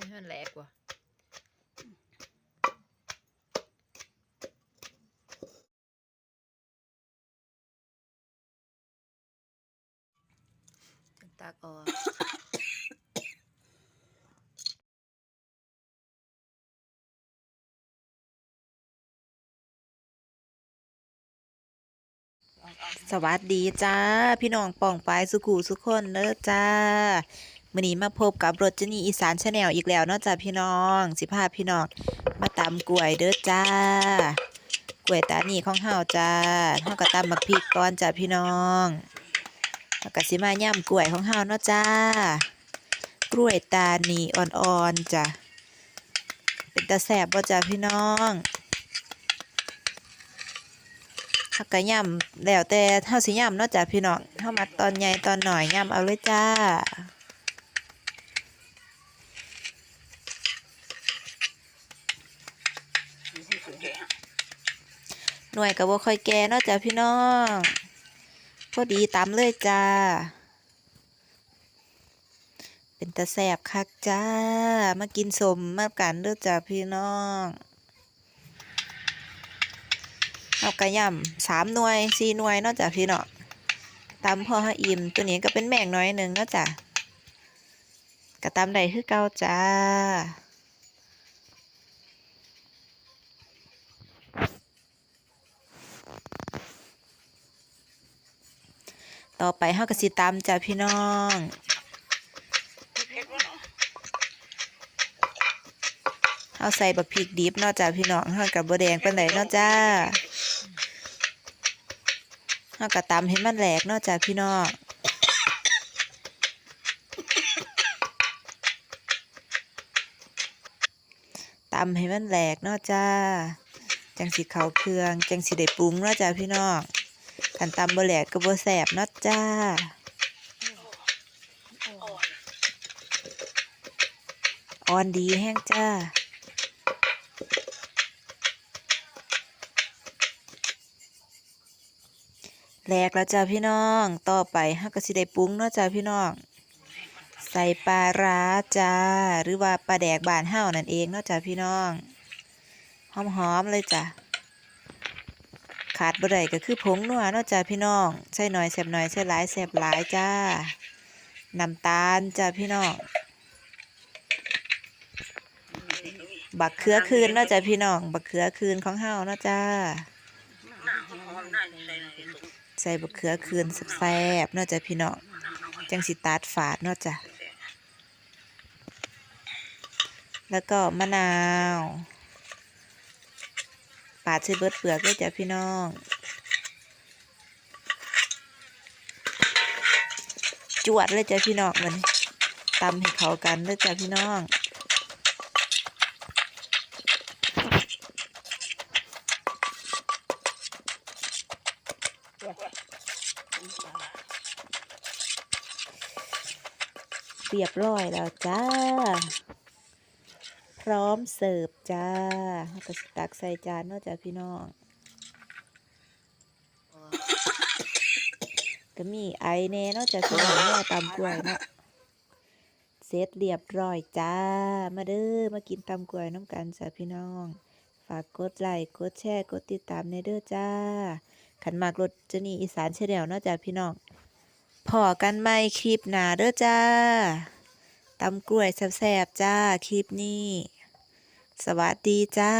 ำให้มันแหลกว่ะจังตักออกสวัสดีจ้า พี่น้องป่องปายสุกูสุกคนเด้อจ้า มื้อนี้มาพบกับรถจนีอีสานชาแนลอีกแล้วนาะจ้าพี่น้องสิพาพี่น้องมาตำกล้วยเด้อจ้ากล้วยตานีของเฮาจ้าเฮาก็ตำบักพริกก่อนจ้าพี่น้องแล้วก็สิมาย่ำกล้วยของเฮาเนาะจ้ากล้วยตานีอ่อนๆจ้ะเป็นตาแซ่บบ่จ้าพี่น้องเฮาก็ย่ำแล้วแต่เฮาสิย่ำเนาะจ้ะพี่น้องเฮามาตอนใหญ่ตอนหน่อยย่ำเอาเลยจ้า หน่วยก็บ่ค่อยแก่นาะจ้ะพี่น้องพอดีตามเลยจ้า เป็นตาแสบคักจ้า มากินสมมากันเด้อจ้ะพี่น้องเอากระยำสามหน่วยสี่หน่วยนอกจากพี่เนาะตำพอให้อิ่มตัวนี้ก็เป็นแม่งน้อยหนึ่งนาะจ้ะกระตำใดคือเก่าจ้า ต่อไปเฮากระสิตำจ้ะพี่น้องเฮาใส่บักพริกดิบเนาะจ้ะพี่น้องเฮากับบัวแดงปานใดเนาะจ้าเฮากะตำให้มันแหลกเนาะจ้ะพี่น้องตำให้มันแหลกเนาะจ้า จังสิเขาเครื่อง จังสิได้ปรุงเนาะจ้ะพี่น้อง คันตำบ่แหลกก็บแซ่บเนาะจ้าอ่อนดีแห้งจ้าแหลกแล้วจ้าพี่น้อง ต่อไปฮาก็สิได้ปรุงเนาะจ้าพี่น้อง ใส่ปลาร้าจ้า หรือว่าปลาแดกบานเฮานั่นเองเนาะจ้าพี่น้อง หอมๆเลยจ้ะ ขาดบ่ได้ก็คือผงนัวเนาะจ้าพี่น้อง ใส่หน่อยแซบหน่อยใส่หลายแซบหลายจ้าน้ำตาลจ้าพี่น้อง บักเขือคืนเนาะจ้าพี่น้อง บักเขือคืนของเฮาเนาะจ้า ใส่บักเขือคืนแซบๆเนาะจ้ะพี่น้อง จังสิตัดฝาดเนาะจ้ะแล้วก็มะนาว ปาดใส่เบิดเปลือกด้วยจ้ะพี่น้องจวดเลยจ้ะพี่น้องมันตำให้เขากันเลยจ้ะพี่น้องเรียบร้อยแล้วจ้า พร้อมเสิร์ฟจ้าเราก็ตักใส่จานเนาะจ้ะพี่น้อง ก็มีไอแน่เนาะจ้ะพี่น้องเนาะตำกล้วยเนาะเสร็จเรียบร้อยจ้า มาเด้อมากินตำกล้วยน้ำกันจ้ะพี่น้อง ฝากกดไลค์กดแชร์กดติดตามในเด้อจ้า ขันมากรถจะนีอีสานเชนแนลเนาะจ้ะพี่น้องพอกันไหมคลิปหนาเด้อจ้าตำกล้วยแซ่บๆจ้า คลิปนี้ สวัสดีจ้า